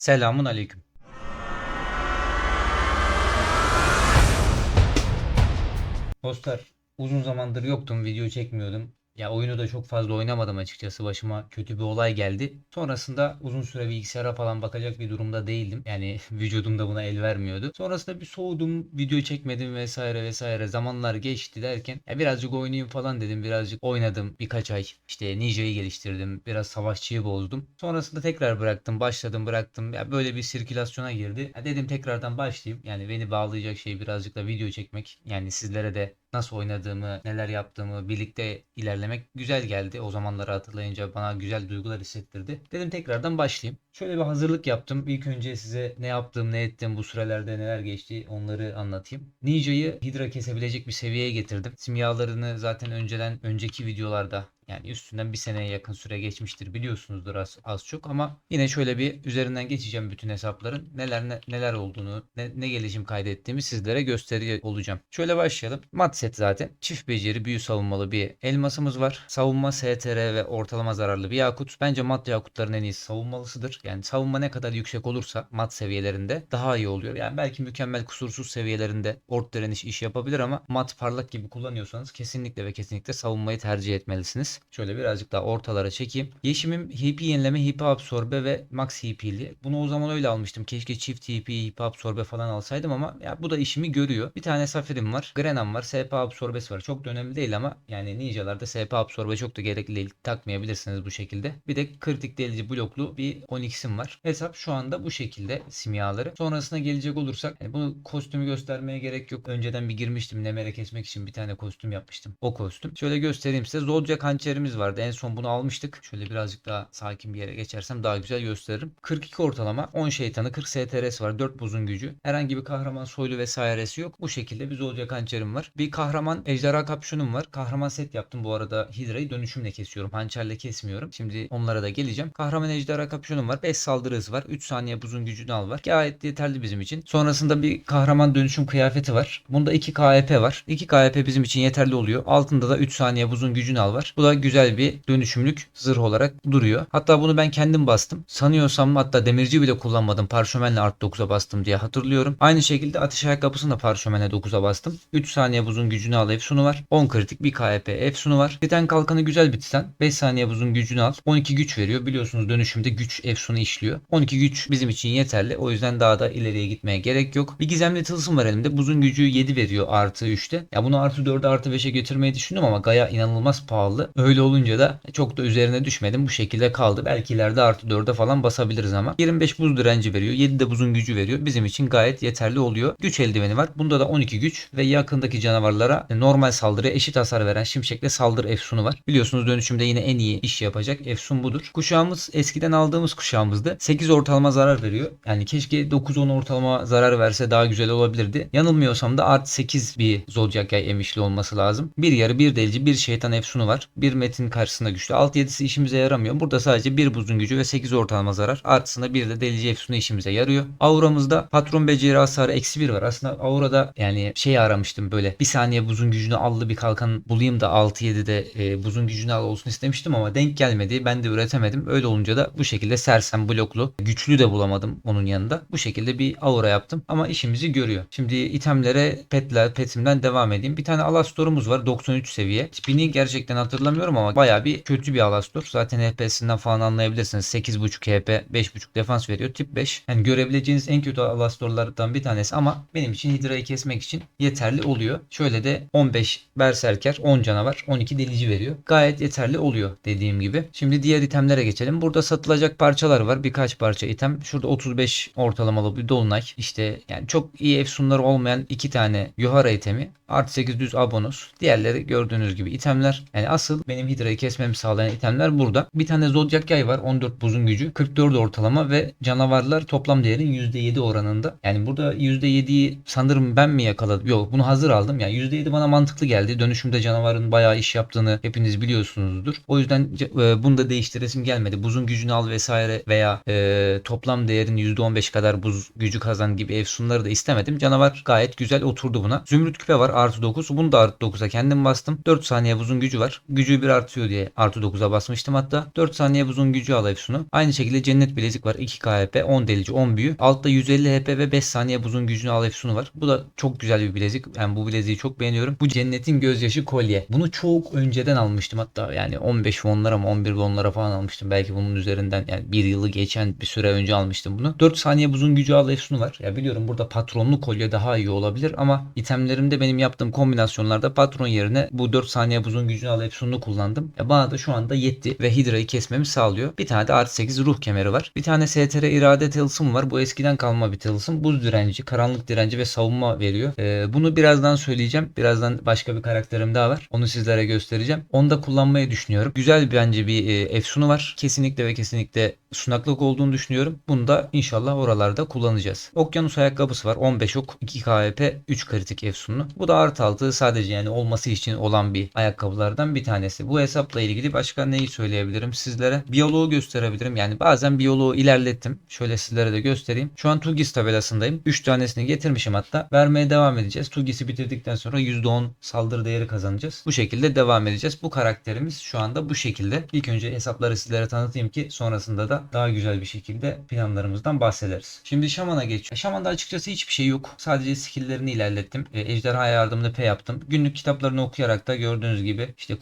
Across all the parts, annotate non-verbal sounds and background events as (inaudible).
Selamun aleyküm. Dostlar uzun zamandır yoktum video çekmiyordum. Ya oyunu da çok fazla oynamadım açıkçası. Başıma kötü bir olay geldi. Sonrasında uzun süre bilgisayara falan bakacak bir durumda değildim. Yani (laughs) vücudum da buna el vermiyordu. Sonrasında bir soğudum, video çekmedim vesaire vesaire. Zamanlar geçti derken ya birazcık oynayayım falan dedim. Birazcık oynadım birkaç ay. İşte Ninja'yı geliştirdim. Biraz savaşçıyı bozdum. Sonrasında tekrar bıraktım, başladım, bıraktım. Ya böyle bir sirkülasyona girdi. Ya dedim tekrardan başlayayım. Yani beni bağlayacak şey birazcık da video çekmek. Yani sizlere de nasıl oynadığımı, neler yaptığımı birlikte ilerlemek güzel geldi. O zamanları hatırlayınca bana güzel duygular hissettirdi. Dedim tekrardan başlayayım. Şöyle bir hazırlık yaptım. İlk önce size ne yaptım, ne ettim, bu sürelerde neler geçti onları anlatayım. Ninja'yı Hydra kesebilecek bir seviyeye getirdim. Simyalarını zaten önceden önceki videolarda yani üstünden bir seneye yakın süre geçmiştir biliyorsunuzdur az, az çok ama yine şöyle bir üzerinden geçeceğim bütün hesapların. Neler ne- neler olduğunu, ne, ne gelişim kaydettiğimi sizlere gösteriyor olacağım. Şöyle başlayalım. Mat set zaten. Çift beceri büyü savunmalı bir elmasımız var. Savunma STR ve ortalama zararlı bir yakut. Bence mat yakutların en iyisi savunmalısıdır. Yani savunma ne kadar yüksek olursa mat seviyelerinde daha iyi oluyor. Yani belki mükemmel kusursuz seviyelerinde ort direniş iş yapabilir ama mat parlak gibi kullanıyorsanız kesinlikle ve kesinlikle savunmayı tercih etmelisiniz. Şöyle birazcık daha ortalara çekeyim. Yeşimim HP yenileme, HP absorbe ve max HP'li. Bunu o zaman öyle almıştım. Keşke çift HP, HP absorbe falan alsaydım ama ya bu da işimi görüyor. Bir tane safirim var. Grenam var. SP absorbesi var. Çok da önemli değil ama yani ninjalarda SP absorbe çok da gerekli değil. Takmayabilirsiniz bu şekilde. Bir de kritik delici bloklu bir 12'sim var. Hesap şu anda bu şekilde simyaları. Sonrasına gelecek olursak yani bunu kostümü göstermeye gerek yok. Önceden bir girmiştim. Nemere kesmek için bir tane kostüm yapmıştım. O kostüm. Şöyle göstereyim size. Zodiac hançerimiz vardı. En son bunu almıştık. Şöyle birazcık daha sakin bir yere geçersem daha güzel gösteririm. 42 ortalama. 10 şeytanı. 40 STRS var. 4 buzun gücü. Herhangi bir kahraman soylu vesairesi yok. Bu şekilde bir Zodiac hançerim var. Bir kahraman ejderha kapşonum var. Kahraman set yaptım. Bu arada Hydra'yı dönüşümle kesiyorum. Hançerle kesmiyorum. Şimdi onlara da geleceğim. Kahraman ejderha kapşonum var. 5 saldırı hızı var. 3 saniye buzun gücünü al var. Gayet yeterli bizim için. Sonrasında bir kahraman dönüşüm kıyafeti var. Bunda 2 KHP var. 2 KHP bizim için yeterli oluyor. Altında da 3 saniye buzun gücünü al var. Bu da güzel bir dönüşümlük zırh olarak duruyor. Hatta bunu ben kendim bastım. Sanıyorsam hatta demirci bile kullanmadım. Parşömenle art 9'a bastım diye hatırlıyorum. Aynı şekilde ateş ayakkabısını da parşömenle 9'a bastım. 3 saniye buzun gücünü al efsunu var. 10 kritik 1 KHP efsunu var. Titan kalkanı güzel bir titan. 5 saniye buzun gücünü al. 12 güç veriyor. Biliyorsunuz dönüşümde güç efsunu işliyor. 12 güç bizim için yeterli. O yüzden daha da ileriye gitmeye gerek yok. Bir gizemli tılsım var elimde. Buzun gücü 7 veriyor artı 3'te. Ya bunu artı 4'e artı 5'e götürmeyi düşündüm ama Gaya inanılmaz pahalı. Öyle olunca da çok da üzerine düşmedim. Bu şekilde kaldı. Belki ileride artı 4'e falan basabiliriz ama. 25 buz direnci veriyor. 7 de buzun gücü veriyor. Bizim için gayet yeterli oluyor. Güç eldiveni var. Bunda da 12 güç ve yakındaki canavarlara normal saldırıya eşit hasar veren şimşekle saldırı efsunu var. Biliyorsunuz dönüşümde yine en iyi iş yapacak efsun budur. Kuşağımız eskiden aldığımız kuşağımızdı. 8 ortalama zarar veriyor. Yani keşke 9-10 ortalama zarar verse daha güzel olabilirdi. Yanılmıyorsam da artı 8 bir Zodiac yay emişli olması lazım. Bir yarı bir delici bir şeytan efsunu var. Bir metin karşısında güçlü. 6-7'si işimize yaramıyor. Burada sadece bir buzun gücü ve 8 ortalama zarar. Artısında bir de delici efsunu işimize yarıyor. Auramızda patron beceri hasarı eksi 1 var. Aslında Aura'da yani şey aramıştım böyle. Bir saniye buzun gücünü allı bir kalkan bulayım da 6-7'de e, buzun gücünü al olsun istemiştim ama denk gelmedi. Ben de üretemedim. Öyle olunca da bu şekilde sersem bloklu. Güçlü de bulamadım onun yanında. Bu şekilde bir aura yaptım ama işimizi görüyor. Şimdi itemlere petler petimden devam edeyim. Bir tane Alastor'umuz var 93 seviye. Tipini gerçekten hatırlamıyorum ama baya bir kötü bir Alastor. Zaten HP'sinden falan anlayabilirsiniz. 8.5 HP 5.5 defans veriyor. Tip 5. Yani görebileceğiniz en kötü Alastor'lardan bir tanesi ama benim için Hydra'yı kesmek için yeterli oluyor. Şöyle de 15 Berserker 10 canavar 12 delici veriyor. Gayet yeterli oluyor dediğim gibi. Şimdi diğer itemlere geçelim. Burada satılacak parçalar var. Birkaç parça item. Şurada 35 ortalamalı bir dolunay. İşte yani çok iyi efsunları olmayan iki tane Yohara itemi. Artı 8 düz abonus. Diğerleri gördüğünüz gibi itemler. Yani asıl benim Hydra'yı kesmemi sağlayan itemler burada. Bir tane Zodiac yay var. 14 buzun gücü. 44 ortalama ve canavarlar toplam değerin %7 oranında. Yani burada %7'yi sanırım ben mi yakaladım? Yok bunu hazır aldım. Yani %7 bana mantıklı geldi. Dönüşümde canavarın bayağı iş yaptığını hepiniz biliyorsunuzdur. O yüzden e, bunu da değiştiresim gelmedi. Buzun gücünü al vesaire veya e, toplam değerin %15 kadar buz gücü kazan gibi efsunları da istemedim. Canavar gayet güzel oturdu buna. Zümrüt küpe var artı 9. Bunu da artı 9'a kendim bastım. 4 saniye buzun gücü var. Gücü gücü bir artıyor diye artı 9'a basmıştım hatta. 4 saniye buzun gücü al Efsun'u. Aynı şekilde cennet bilezik var. 2 KHP, 10 delici, 10 büyü. Altta 150 HP ve 5 saniye buzun gücünü al Efsun'u var. Bu da çok güzel bir bilezik. Yani bu bileziği çok beğeniyorum. Bu cennetin gözyaşı kolye. Bunu çok önceden almıştım hatta. Yani 15 onlara mı 11 onlara falan almıştım. Belki bunun üzerinden yani bir yılı geçen bir süre önce almıştım bunu. 4 saniye buzun gücü al Efsun'u var. Ya biliyorum burada patronlu kolye daha iyi olabilir ama itemlerimde benim yaptığım kombinasyonlarda patron yerine bu 4 saniye buzun gücünü al Efsun'u kullandım. Ya bana da şu anda yetti ve Hidra'yı kesmemi sağlıyor. Bir tane de artı 8 ruh kemeri var. Bir tane STR irade tılsım var. Bu eskiden kalma bir tılsım. Buz direnci, karanlık direnci ve savunma veriyor. Ee, bunu birazdan söyleyeceğim. Birazdan başka bir karakterim daha var. Onu sizlere göstereceğim. Onu da kullanmayı düşünüyorum. Güzel bence bir e, efsunu var. Kesinlikle ve kesinlikle sunaklık olduğunu düşünüyorum. Bunu da inşallah oralarda kullanacağız. Okyanus ayakkabısı var. 15 ok, 2 KHP, 3 kritik efsunlu. Bu da artı altı sadece yani olması için olan bir ayakkabılardan bir tanesi. Bu hesapla ilgili başka neyi söyleyebilirim sizlere? Biyoloğu gösterebilirim. Yani bazen biyoloğu ilerlettim. Şöyle sizlere de göstereyim. Şu an Tugis tabelasındayım. 3 tanesini getirmişim hatta. Vermeye devam edeceğiz. Tugis'i bitirdikten sonra %10 saldırı değeri kazanacağız. Bu şekilde devam edeceğiz. Bu karakterimiz şu anda bu şekilde. İlk önce hesapları sizlere tanıtayım ki sonrasında da daha güzel bir şekilde planlarımızdan bahsederiz. Şimdi Şaman'a geçiyor. Şaman'da açıkçası hiçbir şey yok. Sadece skill'lerini ilerlettim. E, ejderha yardımını P yaptım. Günlük kitaplarını okuyarak da gördüğünüz gibi işte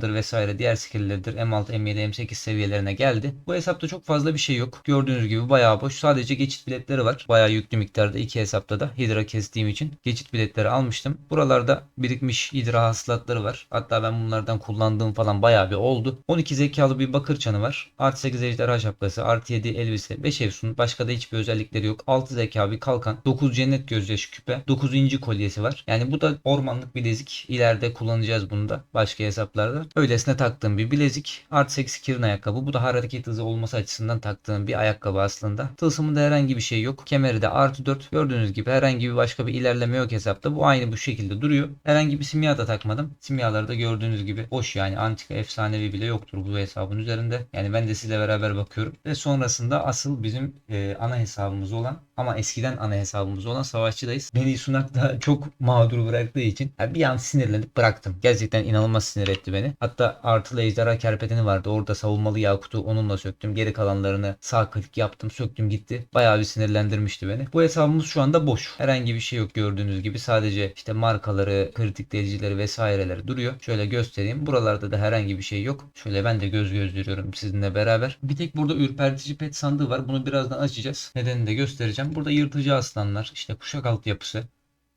kutsamadır vesaire diğer skill'lerdir. M6, M7, M8 seviyelerine geldi. Bu hesapta çok fazla bir şey yok. Gördüğünüz gibi bayağı boş. Sadece geçit biletleri var. Bayağı yüklü miktarda iki hesapta da Hydra kestiğim için geçit biletleri almıştım. Buralarda birikmiş Hydra hasılatları var. Hatta ben bunlardan kullandığım falan bayağı bir oldu. 12 zekalı bir bakır çanı var. Artı 8 ejderha şapkası, artı 7 elbise, 5 efsun. Başka da hiçbir özellikleri yok. 6 zeka bir kalkan, 9 cennet gözyaşı küpe, 9 inci kolyesi var. Yani bu da ormanlık bilezik. İleride kullanacağız bunu da başka hesaplarda. Öylesine taktığım bir bilezik. Artı 8 kirin ayakkabı. Bu da hareket hızı olması açısından taktığım bir ayakkabı aslında. Tılsımında herhangi bir şey yok. Kemeri de artı 4. Gördüğünüz gibi herhangi bir başka bir ilerleme yok hesapta. Bu aynı bu şekilde duruyor. Herhangi bir simya da takmadım. Simyaları da gördüğünüz gibi boş yani antika efsanevi bile yoktur bu hesabın üzerinde. Yani ben de sizle beraber bakıyorum. Ve sonrasında asıl bizim e, ana hesabımız olan ama eskiden ana hesabımız olan savaşçıdayız. Beni Sunak da (laughs) çok mağdur bıraktığı için yani bir an sinirlenip bıraktım. Gerçekten inanılmaz sinir etti beni. Hatta artılı ejderha kerpeteni vardı. Orada savunmalı yakutu onunla söktüm. Geri kalanlarını sağ klik yaptım söktüm gitti. Bayağı bir sinirlendirmişti beni. Bu hesabımız şu anda boş. Herhangi bir şey yok gördüğünüz gibi. Sadece işte markaları, kritik delicileri vesaireleri duruyor. Şöyle göstereyim. Buralarda da herhangi bir şey yok. Şöyle ben de göz gözdürüyorum sizinle beraber. Bir tek burada ürpertici pet sandığı var. Bunu birazdan açacağız. Nedenini de göstereceğim. Burada yırtıcı aslanlar, işte kuşak altyapısı,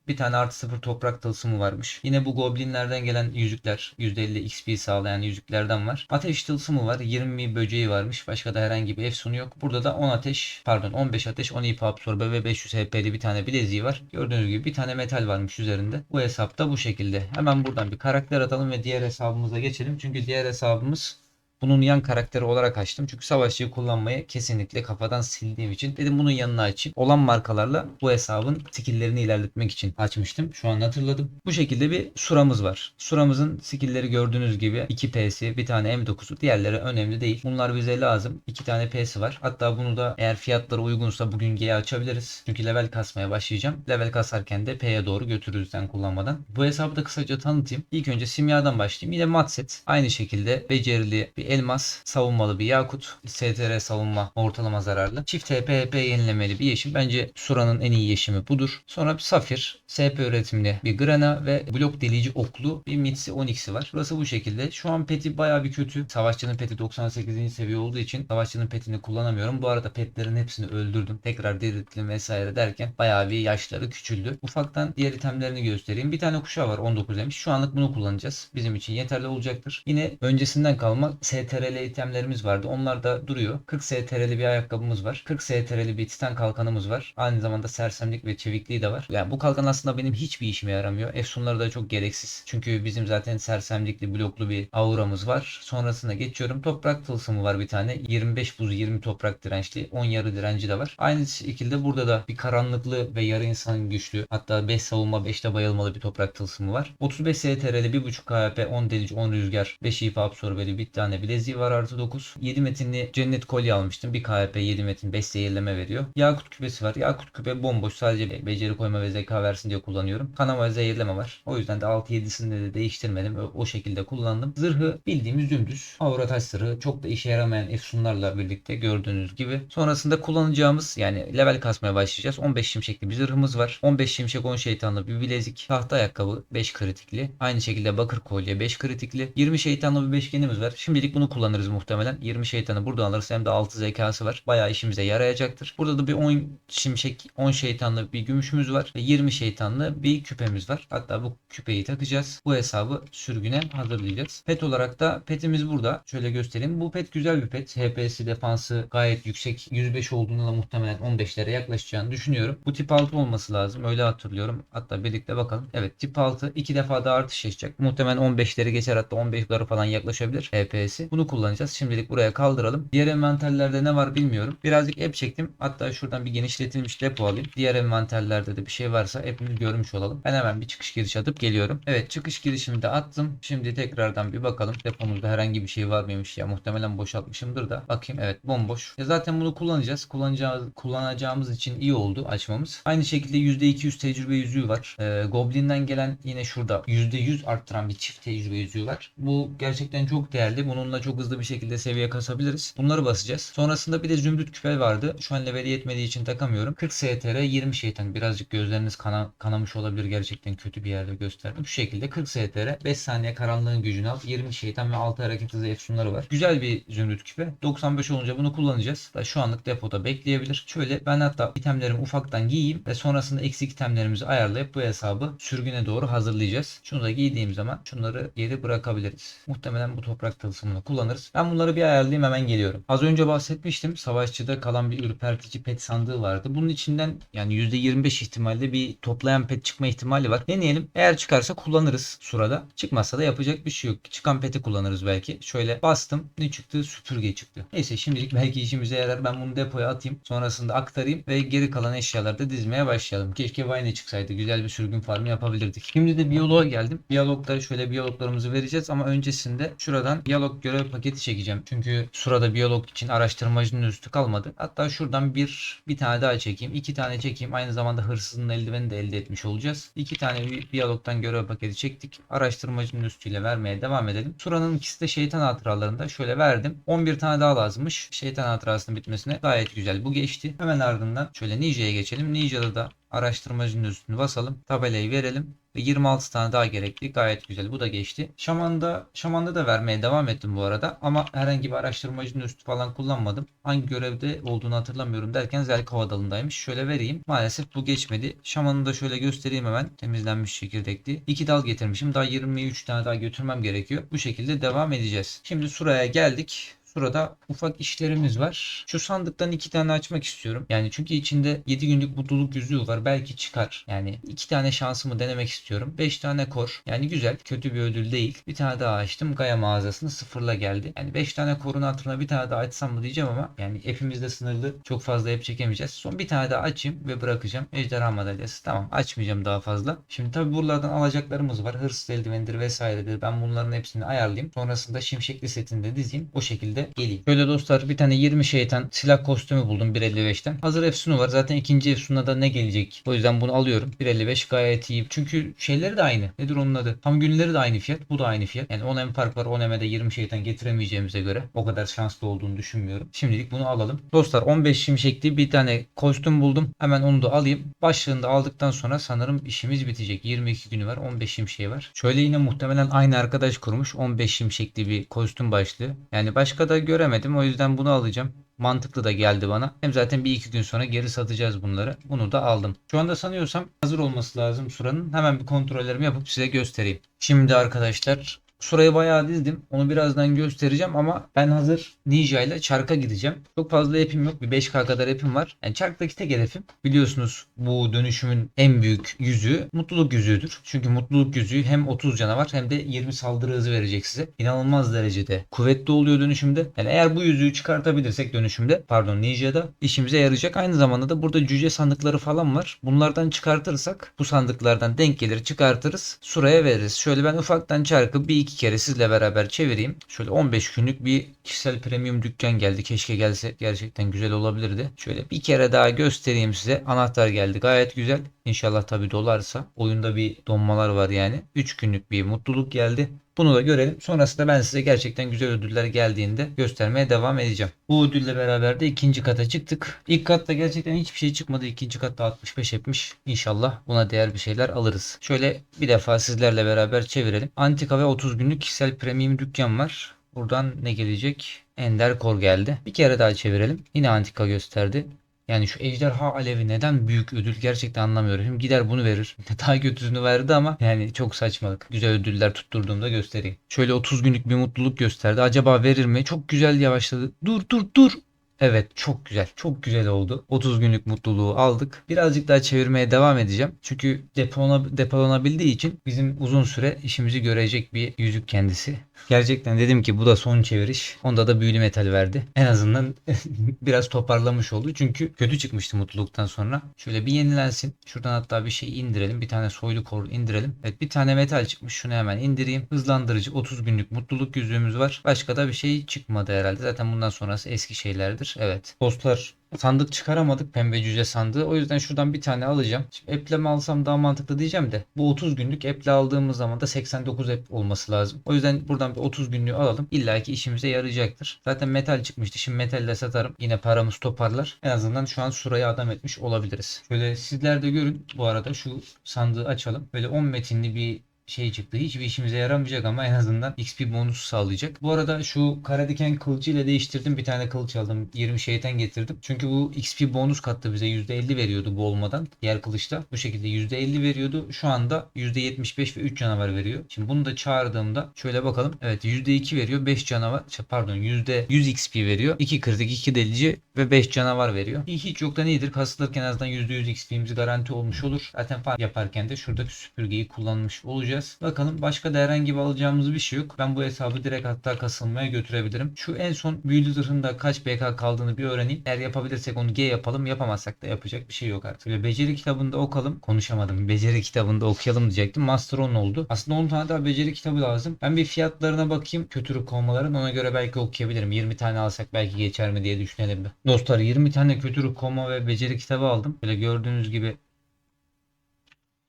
bir tane artı sıfır toprak tılsımı varmış. Yine bu goblinlerden gelen yüzükler. %50 XP sağlayan yüzüklerden var. Ateş tılsımı var. 20 böceği varmış. Başka da herhangi bir efsunu yok. Burada da 10 ateş pardon 15 ateş 10 ip absorbe ve 500 HP'li bir tane bileziği var. Gördüğünüz gibi bir tane metal varmış üzerinde. Bu hesapta bu şekilde. Hemen buradan bir karakter atalım ve diğer hesabımıza geçelim. Çünkü diğer hesabımız bunun yan karakteri olarak açtım. Çünkü savaşçıyı kullanmayı kesinlikle kafadan sildiğim için dedim bunun yanına açayım. Olan markalarla bu hesabın skilllerini ilerletmek için açmıştım. Şu an hatırladım. Bu şekilde bir suramız var. Suramızın skillleri gördüğünüz gibi 2 P'si, bir tane M9'u. Diğerleri önemli değil. Bunlar bize lazım. 2 tane P'si var. Hatta bunu da eğer fiyatları uygunsa bugün G'ye açabiliriz. Çünkü level kasmaya başlayacağım. Level kasarken de P'ye doğru götürürüz sen kullanmadan. Bu hesabı da kısaca tanıtayım. İlk önce simyadan başlayayım. Yine mat set. Aynı şekilde becerili bir elmas, savunmalı bir yakut, STR savunma ortalama zararlı. Çift TP HP yenilemeli bir yeşim. Bence Sura'nın en iyi yeşimi budur. Sonra bir safir, SP üretimli bir grana ve blok delici oklu bir mitsi 12'si var. Burası bu şekilde. Şu an peti baya bir kötü. Savaşçının peti 98. seviye olduğu için savaşçının petini kullanamıyorum. Bu arada petlerin hepsini öldürdüm. Tekrar dirilttim vesaire derken baya bir yaşları küçüldü. Ufaktan diğer itemlerini göstereyim. Bir tane kuşağı var 19 demiş. Şu anlık bunu kullanacağız. Bizim için yeterli olacaktır. Yine öncesinden kalma STRL itemlerimiz vardı. Onlar da duruyor. 40 STR'li bir ayakkabımız var. 40 STR'li bir titan kalkanımız var. Aynı zamanda sersemlik ve çevikliği de var. Yani bu kalkan aslında benim hiçbir işime yaramıyor. Efsunları da çok gereksiz. Çünkü bizim zaten sersemlikli bloklu bir auramız var. Sonrasında geçiyorum. Toprak tılsımı var bir tane. 25 buz 20 toprak dirençli. 10 yarı direnci de var. Aynı şekilde burada da bir karanlıklı ve yarı insan güçlü. Hatta 5 savunma 5'te bayılmalı bir toprak tılsımı var. 35 STR'li 1.5 KHP 10 delici 10 rüzgar 5 ip absorbeli bir tane bileziği var artı 9. 7 metinli cennet kolye almıştım. Bir KHP 7 metin 5 zehirleme veriyor. Yakut küpesi var. Yakut küpe bomboş sadece be- beceri koyma ve zeka versin diye kullanıyorum. Kanama ve zehirleme var. O yüzden de 6-7'sinde de değiştirmedim. O, o şekilde kullandım. Zırhı bildiğimiz dümdüz. Aura taş zırhı. Çok da işe yaramayan efsunlarla birlikte gördüğünüz gibi. Sonrasında kullanacağımız yani level kasmaya başlayacağız. 15 şimşekli bir zırhımız var. 15 şimşek 10 şeytanlı bir bilezik. Tahta ayakkabı 5 kritikli. Aynı şekilde bakır kolye 5 kritikli. 20 şeytanlı bir beşgenimiz var. Şimdilik bunu kullanırız muhtemelen. 20 şeytanı buradan alırız. Hem de 6 zekası var. Bayağı işimize yarayacaktır. Burada da bir 10 şimşek 10 şeytanlı bir gümüşümüz var. Ve 20 şeytanlı bir küpemiz var. Hatta bu küpeyi takacağız. Bu hesabı sürgüne hazırlayacağız. Pet olarak da petimiz burada. Şöyle göstereyim. Bu pet güzel bir pet. HP'si defansı gayet yüksek. 105 olduğunda da muhtemelen 15'lere yaklaşacağını düşünüyorum. Bu tip 6 olması lazım. Öyle hatırlıyorum. Hatta birlikte bakalım. Evet tip 6 iki defa da artış yaşayacak. Muhtemelen 15'leri geçer hatta 15'leri falan yaklaşabilir HP'si. Bunu kullanacağız. Şimdilik buraya kaldıralım. Diğer envanterlerde ne var bilmiyorum. Birazcık app çektim. Hatta şuradan bir genişletilmiş depo alayım. Diğer envanterlerde de bir şey varsa hepimiz görmüş olalım. Ben hemen bir çıkış giriş atıp geliyorum. Evet çıkış girişimi de attım. Şimdi tekrardan bir bakalım. Depomuzda herhangi bir şey var mıymış ya. Muhtemelen boşaltmışımdır da. Bakayım evet bomboş. Ya zaten bunu kullanacağız. Kullanacağımız, kullanacağımız için iyi oldu açmamız. Aynı şekilde %200 tecrübe yüzüğü var. Ee, Goblin'den gelen yine şurada %100 arttıran bir çift tecrübe yüzüğü var. Bu gerçekten çok değerli. Bununla çok hızlı bir şekilde seviye kasabiliriz. Bunları basacağız. Sonrasında bir de zümrüt küpe vardı. Şu an leveli yetmediği için takamıyorum. 40 STR 20 şeytan. Birazcık gözleriniz kana, kanamış olabilir. Gerçekten kötü bir yerde gösterdim. Şu şekilde 40 STR 5 saniye karanlığın gücünü al. 20 şeytan ve 6 hareket hızı efsunları var. Güzel bir zümrüt küpe. 95 olunca bunu kullanacağız. Şu anlık depoda bekleyebilir. Şöyle ben hatta itemlerimi ufaktan giyeyim ve sonrasında eksik itemlerimizi ayarlayıp bu hesabı sürgüne doğru hazırlayacağız. Şunu da giydiğim zaman şunları geri bırakabiliriz. Muhtemelen bu toprak tılsımını kullanırız. Ben bunları bir ayarlayayım hemen geliyorum. Az önce bahsetmiştim. Savaşçıda kalan bir ürpertici pet sandığı vardı. Bunun içinden yani %25 ihtimalle bir toplayan pet çıkma ihtimali var. Deneyelim. Eğer çıkarsa kullanırız surada. Çıkmazsa da yapacak bir şey yok. Çıkan peti kullanırız belki. Şöyle bastım. Ne çıktı? Süpürge çıktı. Neyse şimdilik belki işimize yarar. Ben bunu depoya atayım. Sonrasında aktarayım ve geri kalan eşyaları da dizmeye başlayalım. Keşke Vayne çıksaydı. Güzel bir sürgün farmı yapabilirdik. Şimdi de biyoloğa geldim. Biyologda şöyle biyologlarımızı vereceğiz ama öncesinde şuradan biyolog görev paketi çekeceğim. Çünkü surada biyolog için araştırmacının üstü kalmadı. Hatta şuradan bir bir tane daha çekeyim. iki tane çekeyim. Aynı zamanda hırsızın eldiveni de elde etmiş olacağız. İki tane bir biyologdan görev paketi çektik. Araştırmacının üstüyle vermeye devam edelim. Suranın ikisi de şeytan hatıralarında şöyle verdim. 11 tane daha lazımmış. Şeytan hatırasının bitmesine gayet güzel. Bu geçti. Hemen ardından şöyle Ninja'ya geçelim. Ninja'da da araştırmacının üstünü basalım. Tabelayı verelim. Ve 26 tane daha gerekli. Gayet güzel. Bu da geçti. Şaman'da Şaman'da da vermeye devam ettim bu arada. Ama herhangi bir araştırmacının üstü falan kullanmadım. Hangi görevde olduğunu hatırlamıyorum derken Zelk Hava dalındaymış. Şöyle vereyim. Maalesef bu geçmedi. Şaman'ı da şöyle göstereyim hemen. Temizlenmiş çekirdekli. 2 dal getirmişim. Daha 23 tane daha götürmem gerekiyor. Bu şekilde devam edeceğiz. Şimdi suraya geldik. Burada ufak işlerimiz var. Şu sandıktan iki tane açmak istiyorum. Yani çünkü içinde 7 günlük mutluluk yüzüğü var. Belki çıkar. Yani iki tane şansımı denemek istiyorum. 5 tane kor. Yani güzel. Kötü bir ödül değil. Bir tane daha açtım. Gaya mağazasını sıfırla geldi. Yani 5 tane korun hatırına bir tane daha açsam mı diyeceğim ama yani hepimiz de sınırlı. Çok fazla hep çekemeyeceğiz. Son bir tane daha açayım ve bırakacağım. Ejderha madalyası. Tamam açmayacağım daha fazla. Şimdi tabi buralardan alacaklarımız var. Hırsız eldivendir vesairedir. Ben bunların hepsini ayarlayayım. Sonrasında şimşekli setini de dizeyim. O şekilde geleyim. Şöyle dostlar bir tane 20 şeytan silah kostümü buldum 1.55'ten. Hazır efsunu var. Zaten ikinci efsununa da ne gelecek? O yüzden bunu alıyorum. 1.55 gayet iyi. Çünkü şeyleri de aynı. Nedir onun adı? Tam günleri de aynı fiyat. Bu da aynı fiyat. Yani 10 em fark var. 10 em'e de 20 şeytan getiremeyeceğimize göre o kadar şanslı olduğunu düşünmüyorum. Şimdilik bunu alalım. Dostlar 15 şimşekli bir tane kostüm buldum. Hemen onu da alayım. Başlığını da aldıktan sonra sanırım işimiz bitecek. 22 günü var. 15 şimşeği var. Şöyle yine muhtemelen aynı arkadaş kurmuş. 15 şimşekli bir kostüm başlığı. Yani başka da göremedim. O yüzden bunu alacağım. Mantıklı da geldi bana. Hem zaten bir iki gün sonra geri satacağız bunları. Bunu da aldım. Şu anda sanıyorsam hazır olması lazım Sura'nın. Hemen bir kontrollerimi yapıp size göstereyim. Şimdi arkadaşlar Surayı bayağı dizdim. Onu birazdan göstereceğim ama ben hazır Ninja ile çarka gideceğim. Çok fazla epim yok. Bir 5K kadar epim var. Yani çarktaki tek hedefim biliyorsunuz bu dönüşümün en büyük yüzüğü mutluluk yüzüğüdür. Çünkü mutluluk yüzüğü hem 30 canavar hem de 20 saldırı hızı verecek size. İnanılmaz derecede kuvvetli oluyor dönüşümde. Yani eğer bu yüzüğü çıkartabilirsek dönüşümde pardon Ninja'da işimize yarayacak. Aynı zamanda da burada cüce sandıkları falan var. Bunlardan çıkartırsak bu sandıklardan denk gelir çıkartırız. Suraya veririz. Şöyle ben ufaktan çarkı bir iki iki kere sizle beraber çevireyim. Şöyle 15 günlük bir kişisel premium dükkan geldi. Keşke gelse gerçekten güzel olabilirdi. Şöyle bir kere daha göstereyim size. Anahtar geldi. Gayet güzel. İnşallah tabii dolarsa. Oyunda bir donmalar var yani. 3 günlük bir mutluluk geldi. Bunu da görelim. Sonrasında ben size gerçekten güzel ödüller geldiğinde göstermeye devam edeceğim. Bu ödülle beraber de ikinci kata çıktık. İlk katta gerçekten hiçbir şey çıkmadı. İkinci katta 65 etmiş. İnşallah buna değer bir şeyler alırız. Şöyle bir defa sizlerle beraber çevirelim. Antika ve 30 günlük kişisel premium dükkan var. Buradan ne gelecek? Ender Kor geldi. Bir kere daha çevirelim. Yine antika gösterdi. Yani şu ejderha alevi neden büyük ödül gerçekten anlamıyorum. Şimdi gider bunu verir. (laughs) Daha kötüsünü verdi ama yani çok saçmalık. Güzel ödüller tutturduğumda göstereyim. Şöyle 30 günlük bir mutluluk gösterdi. Acaba verir mi? Çok güzel yavaşladı. Dur dur dur. Evet çok güzel. Çok güzel oldu. 30 günlük mutluluğu aldık. Birazcık daha çevirmeye devam edeceğim. Çünkü depolana, depolanabildiği için bizim uzun süre işimizi görecek bir yüzük kendisi. Gerçekten dedim ki bu da son çeviriş. Onda da büyülü metal verdi. En azından (laughs) biraz toparlamış oldu. Çünkü kötü çıkmıştı mutluluktan sonra. Şöyle bir yenilensin. Şuradan hatta bir şey indirelim. Bir tane soylu kor indirelim. Evet bir tane metal çıkmış. Şunu hemen indireyim. Hızlandırıcı 30 günlük mutluluk yüzüğümüz var. Başka da bir şey çıkmadı herhalde. Zaten bundan sonrası eski şeylerdir. Evet. Dostlar sandık çıkaramadık pembe cüce sandığı. O yüzden şuradan bir tane alacağım. Şimdi eple mi alsam daha mantıklı diyeceğim de. Bu 30 günlük eple aldığımız zaman da 89 ep olması lazım. O yüzden buradan bir 30 günlüğü alalım. İlla ki işimize yarayacaktır. Zaten metal çıkmıştı. Şimdi metalle satarım. Yine paramız toparlar. En azından şu an şuraya adam etmiş olabiliriz. Şöyle sizler de görün. Bu arada şu sandığı açalım. Böyle 10 metinli bir şey çıktı. Hiçbir işimize yaramayacak ama en azından XP bonus sağlayacak. Bu arada şu kara diken kılıcı ile değiştirdim. Bir tane kılıç aldım. 20 şeytan getirdim. Çünkü bu XP bonus kattı bize. %50 veriyordu bu olmadan. Diğer kılıçta bu şekilde %50 veriyordu. Şu anda %75 ve 3 canavar veriyor. Şimdi bunu da çağırdığımda şöyle bakalım. Evet %2 veriyor. 5 canavar. Pardon %100 XP veriyor. 2 kritik 2 delici ve 5 canavar veriyor. Hiç yoktan iyidir. Kasılırken en azından %100 XP'miz garanti olmuş olur. Zaten fark yaparken de şuradaki süpürgeyi kullanmış olacağız. Bakalım başka da herhangi bir alacağımız bir şey yok. Ben bu hesabı direkt hatta kasılmaya götürebilirim. Şu en son büyülü zırhında kaç BK kaldığını bir öğreneyim. Eğer yapabilirsek onu G yapalım. Yapamazsak da yapacak bir şey yok artık. Böyle beceri kitabında okalım. Konuşamadım. Beceri kitabında okuyalım diyecektim. Master 10 oldu. Aslında 10 tane daha beceri kitabı lazım. Ben bir fiyatlarına bakayım. Kötülük kovmaların. Ona göre belki okuyabilirim. 20 tane alsak belki geçer mi diye düşünelim bir. Dostlar 20 tane kötülük kovma ve beceri kitabı aldım. Böyle gördüğünüz gibi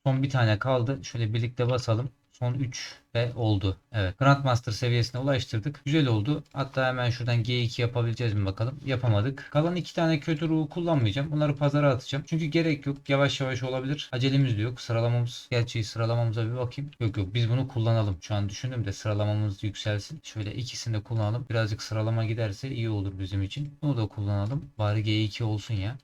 Son bir tane kaldı. Şöyle birlikte basalım. Son 3 ve oldu. Evet. Grandmaster seviyesine ulaştırdık. Güzel oldu. Hatta hemen şuradan G2 yapabileceğiz mi bakalım. Yapamadık. Kalan iki tane kötü ruhu kullanmayacağım. Bunları pazara atacağım. Çünkü gerek yok. Yavaş yavaş olabilir. Acelemiz de yok. Sıralamamız. Gerçi sıralamamıza bir bakayım. Yok yok biz bunu kullanalım. Şu an düşündüm de sıralamamız yükselsin. Şöyle ikisini de kullanalım. Birazcık sıralama giderse iyi olur bizim için. Bunu da kullanalım. Bari G2 olsun ya.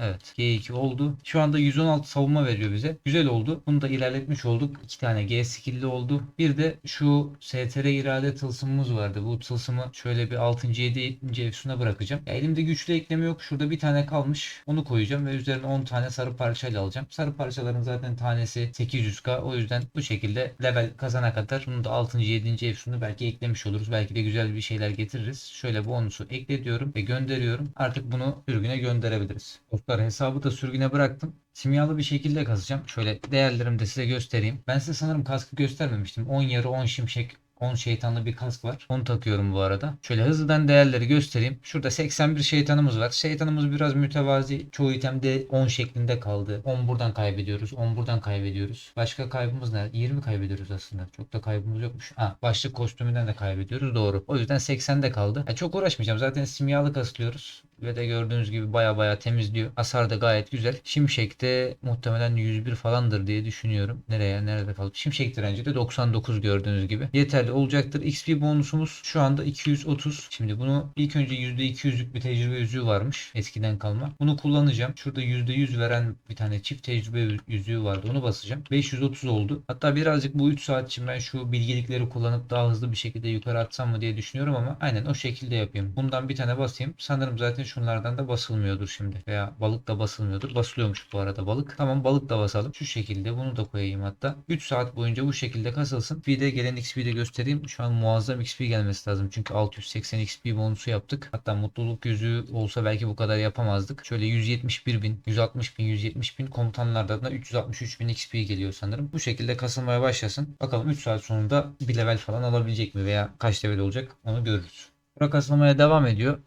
Evet. G2 oldu. Şu anda 116 savunma veriyor bize. Güzel oldu. Bunu da ilerletmiş olduk. İki tane G skill'li oldu. Bir de şu STR irade tılsımımız vardı. Bu tılsımı şöyle bir 6. 7. 7. efsuna bırakacağım. Ya elimde güçlü ekleme yok. Şurada bir tane kalmış. Onu koyacağım ve üzerine 10 tane sarı parçayla alacağım. Sarı parçaların zaten tanesi 800k. O yüzden bu şekilde level kazana kadar bunu da 6. 7. efsunu belki eklemiş oluruz. Belki de güzel bir şeyler getiririz. Şöyle bonusu ekle diyorum ve gönderiyorum. Artık bunu sürgüne gönderebiliriz. Dostlar hesabı da sürgüne bıraktım. Simyalı bir şekilde kazacağım. Şöyle değerlerimi de size göstereyim. Ben size sanırım kaskı göstermemiştim. 10 yarı 10 şimşek 10 şeytanlı bir kask var. Onu takıyorum bu arada. Şöyle hızlıdan değerleri göstereyim. Şurada 81 şeytanımız var. Şeytanımız biraz mütevazi. Çoğu itemde 10 şeklinde kaldı. 10 buradan kaybediyoruz. 10 buradan kaybediyoruz. Başka kaybımız ne? 20 kaybediyoruz aslında. Çok da kaybımız yokmuş. Ha, başlık kostümünden de kaybediyoruz. Doğru. O yüzden 80'de kaldı. Ya çok uğraşmayacağım. Zaten simyalı kasılıyoruz ve de gördüğünüz gibi baya baya temizliyor. Hasar da gayet güzel. Şimşek'te muhtemelen 101 falandır diye düşünüyorum. Nereye nerede kaldı? Şimşek direnci de 99 gördüğünüz gibi. Yeterli olacaktır. XP bonusumuz şu anda 230. Şimdi bunu ilk önce %200'lük bir tecrübe yüzüğü varmış. Eskiden kalma. Bunu kullanacağım. Şurada %100 veren bir tane çift tecrübe yüzüğü vardı. Onu basacağım. 530 oldu. Hatta birazcık bu 3 saat için ben şu bilgilikleri kullanıp daha hızlı bir şekilde yukarı atsam mı diye düşünüyorum ama aynen o şekilde yapayım. Bundan bir tane basayım. Sanırım zaten şunlardan da basılmıyordur şimdi. Veya balık da basılmıyordur. Basılıyormuş bu arada balık. Tamam balık da basalım. Şu şekilde bunu da koyayım hatta. 3 saat boyunca bu şekilde kasılsın. Bir de gelen XP'yi de göstereyim. Şu an muazzam XP gelmesi lazım. Çünkü 680 XP bonusu yaptık. Hatta mutluluk yüzüğü olsa belki bu kadar yapamazdık. Şöyle 171 bin, 160 bin, 170 bin komutanlardan da 363 bin XP geliyor sanırım. Bu şekilde kasılmaya başlasın. Bakalım 3 saat sonunda bir level falan alabilecek mi veya kaç level olacak onu görürüz. Bura kasılmaya devam ediyor.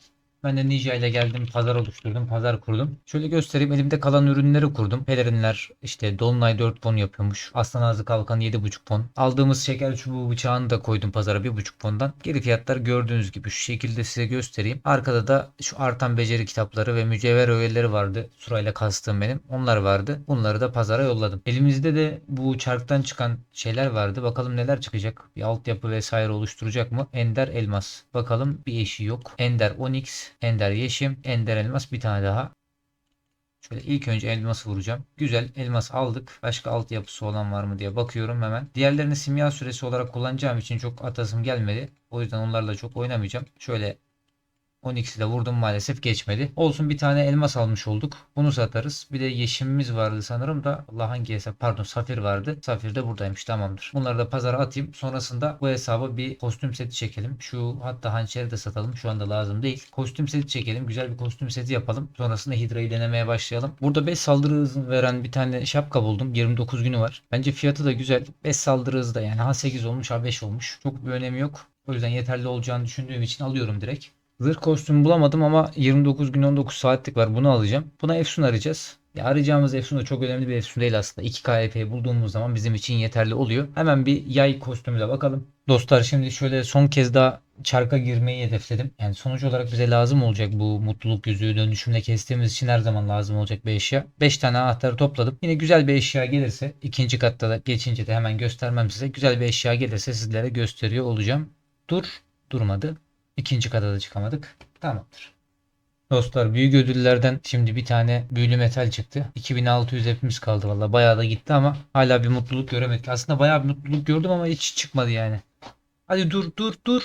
Ben de Ninja ile geldim. Pazar oluşturdum. Pazar kurdum. Şöyle göstereyim. Elimde kalan ürünleri kurdum. Pelerinler işte Dolunay 4 pon yapıyormuş. Aslan ağzı kalkan 7,5 pon. Aldığımız şeker çubuğu bıçağını da koydum pazara 1,5 pondan. Geri fiyatlar gördüğünüz gibi şu şekilde size göstereyim. Arkada da şu artan beceri kitapları ve mücevher öğeleri vardı. Surayla kastığım benim. Onlar vardı. Bunları da pazara yolladım. Elimizde de bu çarktan çıkan şeyler vardı. Bakalım neler çıkacak. Bir altyapı vesaire oluşturacak mı? Ender elmas. Bakalım bir eşi yok. Ender onyx, ender yeşim, ender elmas bir tane daha. Şöyle ilk önce elması vuracağım. Güzel elmas aldık. Başka altyapısı olan var mı diye bakıyorum hemen. Diğerlerini simya süresi olarak kullanacağım için çok atasım gelmedi. O yüzden onlarla çok oynamayacağım. Şöyle 12'si de vurdum maalesef geçmedi. Olsun bir tane elmas almış olduk. Bunu satarız. Bir de yeşimimiz vardı sanırım da. Allah hangi hesap? Pardon safir vardı. Safir de buradaymış tamamdır. Bunları da pazara atayım. Sonrasında bu hesaba bir kostüm seti çekelim. Şu hatta hançeri de satalım. Şu anda lazım değil. Kostüm seti çekelim. Güzel bir kostüm seti yapalım. Sonrasında Hidra'yı denemeye başlayalım. Burada 5 saldırı hızı veren bir tane şapka buldum. 29 günü var. Bence fiyatı da güzel. 5 saldırı hızı da yani H8 olmuş H5 olmuş. Çok bir önemi yok. O yüzden yeterli olacağını düşündüğüm için alıyorum direkt. Zırh kostümü bulamadım ama 29 gün 19 saatlik var. Bunu alacağım. Buna Efsun arayacağız. Ya arayacağımız Efsun da çok önemli bir Efsun değil aslında. 2 KP bulduğumuz zaman bizim için yeterli oluyor. Hemen bir yay kostümüyle bakalım. Dostlar şimdi şöyle son kez daha çarka girmeyi hedefledim. Yani sonuç olarak bize lazım olacak bu mutluluk yüzüğü dönüşümle kestiğimiz için her zaman lazım olacak bir eşya. 5 tane anahtarı topladım. Yine güzel bir eşya gelirse ikinci katta da geçince de hemen göstermem size. Güzel bir eşya gelirse sizlere gösteriyor olacağım. Dur. Durmadı. İkinci kata da çıkamadık. Tamamdır. Dostlar büyük ödüllerden şimdi bir tane büyülü metal çıktı. 2600 hepimiz kaldı valla. Bayağı da gitti ama hala bir mutluluk göremedik. Aslında bayağı bir mutluluk gördüm ama hiç çıkmadı yani. Hadi dur dur dur.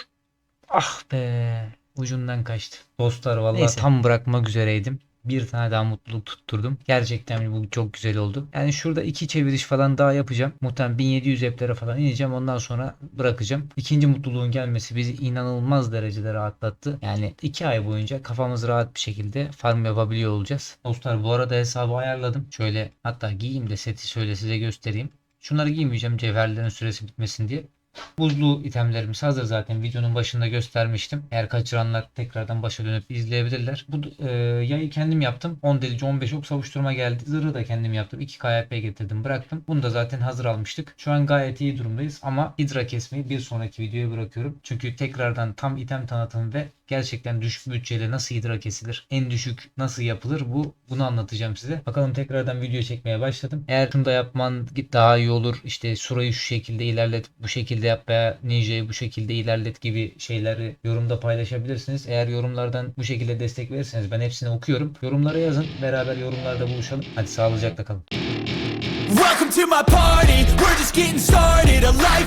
Ah be. Ucundan kaçtı. Dostlar valla tam bırakmak üzereydim. Bir tane daha mutluluk tutturdum. Gerçekten bu çok güzel oldu. Yani şurada iki çeviriş falan daha yapacağım. Muhtemelen 1700 eplere falan ineceğim. Ondan sonra bırakacağım. İkinci mutluluğun gelmesi bizi inanılmaz derecede rahatlattı. Yani iki ay boyunca kafamız rahat bir şekilde farm yapabiliyor olacağız. Dostlar bu arada hesabı ayarladım. Şöyle hatta giyeyim de seti şöyle size göstereyim. Şunları giymeyeceğim cevherlerin süresi bitmesin diye. Buzlu itemlerimiz hazır zaten videonun başında göstermiştim. Eğer kaçıranlar tekrardan başa dönüp izleyebilirler. Bu e, yayı kendim yaptım. 10 delici 15 ok savuşturma geldi. Zırhı da kendim yaptım. 2 KYP getirdim bıraktım. Bunu da zaten hazır almıştık. Şu an gayet iyi durumdayız ama hidra kesmeyi bir sonraki videoya bırakıyorum. Çünkü tekrardan tam item tanıtımı ve gerçekten düşük bütçeyle nasıl hidra kesilir? En düşük nasıl yapılır? Bu bunu anlatacağım size. Bakalım tekrardan video çekmeye başladım. Eğer şunu da yapman daha iyi olur. İşte Sura'yı şu şekilde ilerlet, bu şekilde yap veya Ninja'yı bu şekilde ilerlet gibi şeyleri yorumda paylaşabilirsiniz. Eğer yorumlardan bu şekilde destek verirseniz ben hepsini okuyorum. Yorumlara yazın. Beraber yorumlarda buluşalım. Hadi sağlıcakla kalın. Welcome to my party. We're just getting started. A life